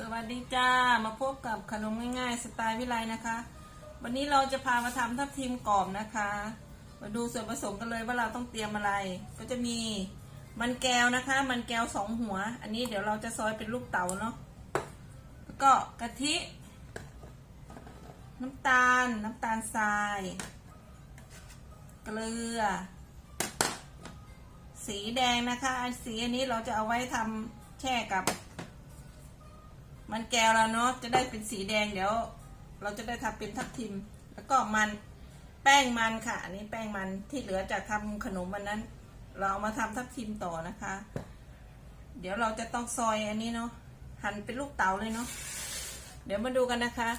สวัสดีจ้า มาพบกับขนมง่ายๆ สไตล์วิไลนะคะ วันนี้เราจะพามาทำทับทิมกรอบนะคะ มาดูส่วนผสมกันเลยว่าเราต้องเตรียมอะไร ก็จะมีมันแก้วนะคะ มันแก้วสองหัว อันนี้เดี๋ยวเราจะซอยเป็นลูกเต๋าเนาะแล้วก็กะทิ น้ำตาล น้ำตาลทราย เกลือ สีแดงนะคะ สีอันนี้เราจะเอาไว้ทำแช่กับ มันแก้วแล้วเนาะจะได้เป็นสีแดงเดี๋ยว เราจะได้ทำเป็นทับทิม แล้วก็มันแป้งมันค่ะอันนี้แป้งมันที่เหลือจากทำขนมวันนั้น เราเอามาทำทับทิมต่อนะคะ เดี๋ยวเราจะต้องซอยอันนี้เนาะหั่นเป็นลูกเต๋าเลยเนาะเดี๋ยวมาดูกันนะคะ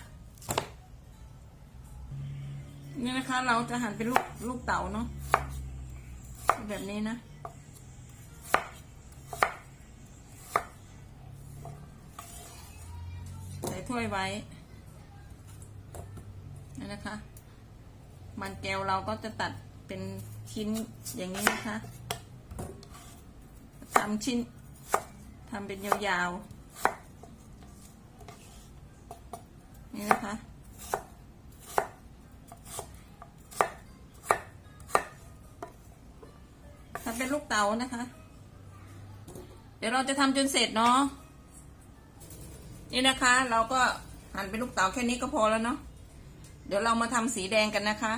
นี่นะคะเราจะหั่นเป็นลูกลูกเต๋าเนาะแบบนี้นะ ใส่ ถ้วยไว้นี่นะคะ มันแก้วเราก็จะตัดเป็นชิ้นอย่างนี้นะคะทำชิ้นทำเป็นยาวๆ นี่นะคะ ทำเป็นลูกเต๋านะคะ เดี๋ยวเราจะทำจนเสร็จเนาะ นี่นะคะ เราก็หั่นเป็นลูกเต๋าแค่นี้ก็พอแล้วเนาะเดี๋ยวเรามาทำสีแดงกันนะคะ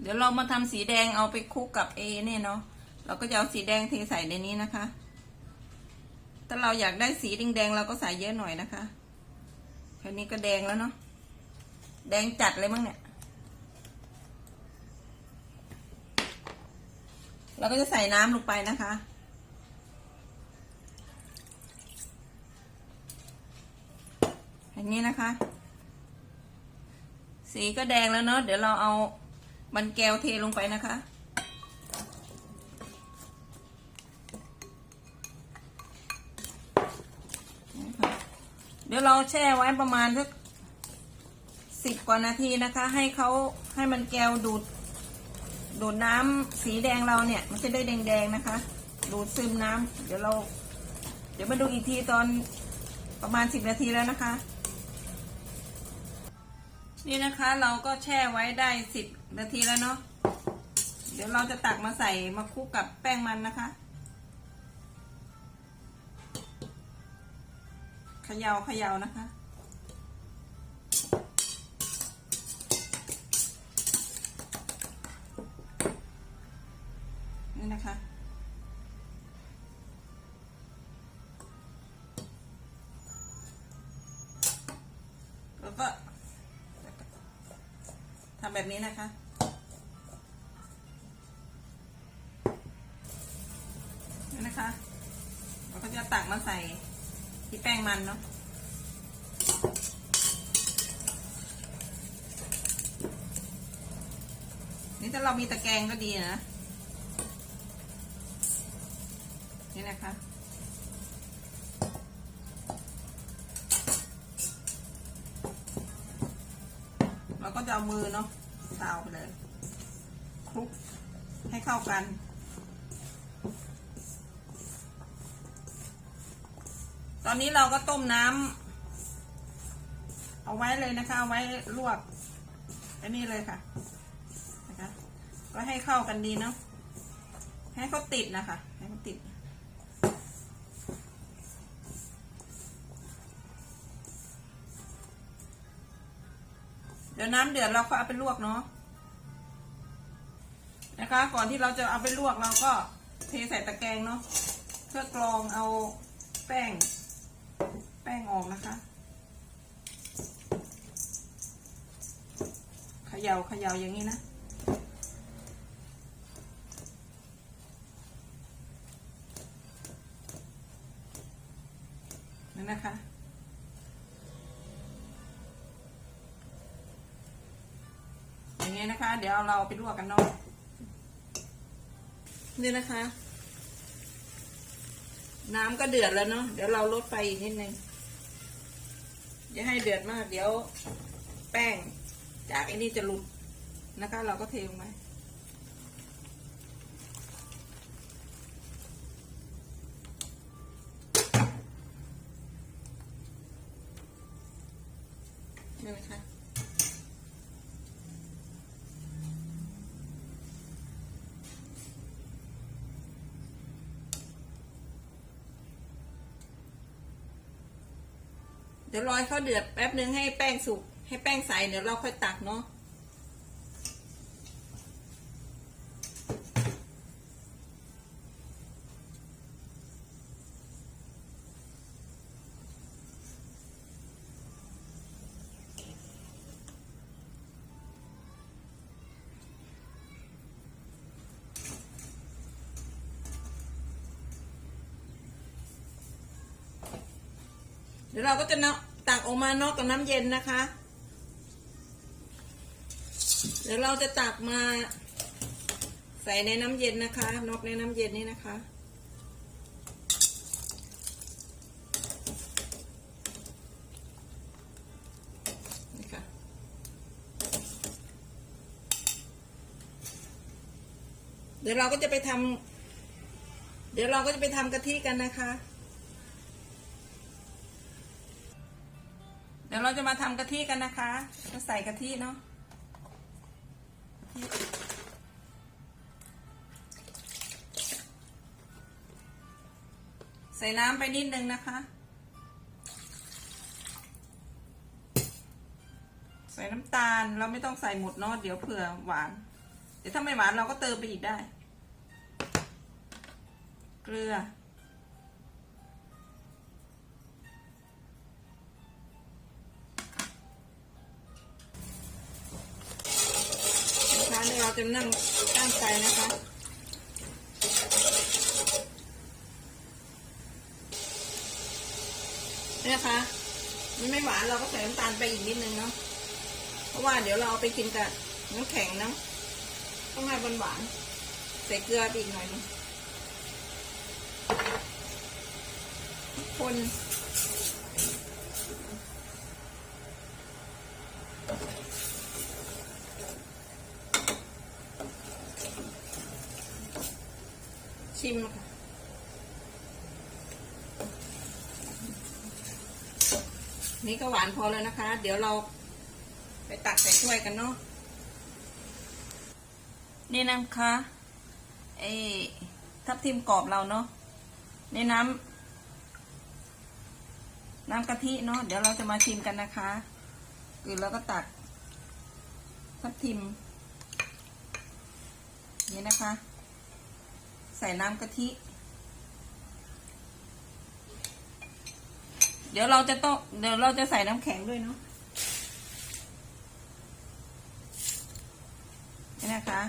เดี๋ยวเรามาทำสีแดงเอาไปคลุกกับเอเนี่ยเนาะเราก็จะเอาสีแดงเทใส่ในนี้นะคะ ถ้าเราอยากได้สีแดงๆเราก็ใส่เยอะหน่อยนะคะแค่นี้ก็แดงแล้วเนาะแดงจัดเลยมั้งเนี่ยเราก็จะใส่น้ำลงไปนะคะ อย่างนี้นะคะ สีก็แดงแล้วเนาะเดี๋ยวเราเอามันแก้วเทลงไปนะคะเดี๋ยวเราแช่ไว้ประมาณสักสิบกว่านาทีนะคะ ให้เขาให้มันแก้วดูด ดูดน้ำสีแดงเราเนี่ย มันจะได้แดงๆนะคะ ดูดซึมน้ำเดี๋ยวเรา เดี๋ยวมาดูอีกทีตอนประมาณสิบนาทีแล้วนะคะ นี่นะคะเราก็แช่ไว้ได้สิบนาทีแล้วเนาะเดี๋ยวเราจะตักมาใส่มาคลุกกับแป้งมันนะคะเขยา่าเขย่านะคะ นี่นะคะแล้วก็ ทำแบบนี้นะคะ นี่นะคะ เราก็จะตักมาใส่ที่แป้งมันเนาะนี่ถ้าเรามีตะแกรงก็ดีนะ นี่นะคะ จะเอามือเนาะสาวไปเลยคลุกให้เข้ากัน ตอนนี้เราก็ต้มน้ำเอาไว้เลยนะคะ เอาไว้ลวกอันนี้เลยค่ะ นะคะ ก็ให้เข้ากันดีเนาะให้เขาติดนะคะ ดี๋ยวน้ำเดือดเราก็เอาไปลวกเนาะนะคะ ก่อนที่เราจะเอาไปลวกเราก็เทใส่ตะแกรงเนาะเพื่อกรองเอาแป้ง แป้งออกนะคะเขย่าเขย่าอย่างนี้นะ เดี๋ยวเราไปลวกกันนอกนี่นะคะ น้ำก็เดือดแล้วเนาะเดี๋ยวเราลดไปอีกนิดนึงอย่าให้เดือดมาก เดี๋ยว แป้ง จากไอ้นี่จะหลุดนะคะ เราก็เทลงไปนี่นะคะ เดี๋ยวรอให้เขาเดือดแป๊บนึงให้แป้งสุกให้แป้งใสเดี๋ยวเราค่อยตักเนาะ ดี๋ยวเราก็จะนตักออกมานอกกับน้ำเย็นนะคะ เดี๋ยวเราจะตักมา ใส่ในน้ำเย็นนะคะ นอกในน้ำเย็นนี่นะคะนี่ค่ะเดี๋ยวเราก็จะไปทำเดี๋ยวเราก็จะไปทำกะทิกันนะคะ เดี๋ยวเราจะมาทำกะทิกันนะคะจะใส่กะทิเนาะใส่น้ำไปนิดนึงนะคะ ใส่น้ำตาลเราไม่ต้องใส่หมดเนาะเดี๋ยวเผื่อหวาน เดี๋ยวถ้าไม่หวานเราก็เติมไปอีกได้ เกลือ จะนั่งตั้งใจนะคะนี่นะคะ มันไม่หวานเราก็ใส่น้ำตาลไปอีกนิดนึงเนาะ เพราะว่าเดี๋ยวเราเอาไปกินกับน้ำแข็งเนาะต้องให้หวานใส่เกลือไปอีกหน่อยนึงคน ชิมค่ะนี่ก็หวานพอแล้วนะคะ เดี๋ยวเราไปตักใส่ถ้วยกันเนาะนี่นะคะไอ้ทับทิมกรอบเราเนาะในน้ำน้ำกะทิเนาะเดี๋ยวเราจะมาชิมกันนะคะคือแล้วก็ตักทับทิม นี่นะคะ ใส่น้ำกะทิ เดี๋ยวเราจะต้อง เดี๋ยวเราจะใส่น้ำแข็งด้วยเนาะนี่นะคะ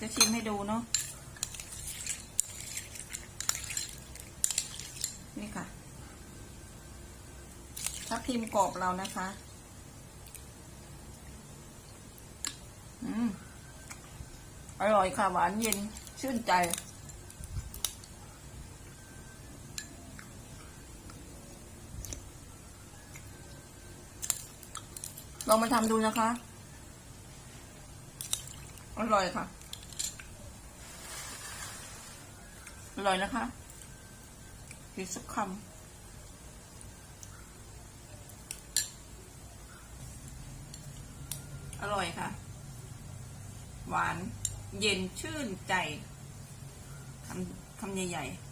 จะชิมให้ดูเนาะ นี่ค่ะทับทิมกรอบเรานะคะ อืม อร่อยค่ะ หวานเย็นชื่นใจ องมาทำดูนะคะ อร่อยค่ะ อร่อยนะคะกินสักคำอร่อยค่ะ หวานเย็นชื่นใจคำคำใหญ่ ๆ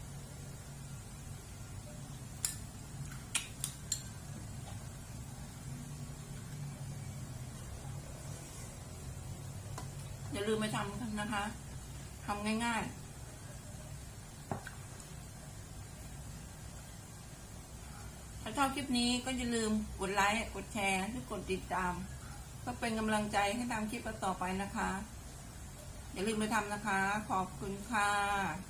อย่าลืมไปทำนนะคะทำง่ายๆ ถ้าชอบคลิปนี้ก็อย่าลืมกดไลค์ กดแชร์หรือกดติดตามเพื่อเป็นกำลังใจให้ทำคลิปต่อไปนะคะ อย่าลืมไปทำนะคะ ขอบคุณค่ะ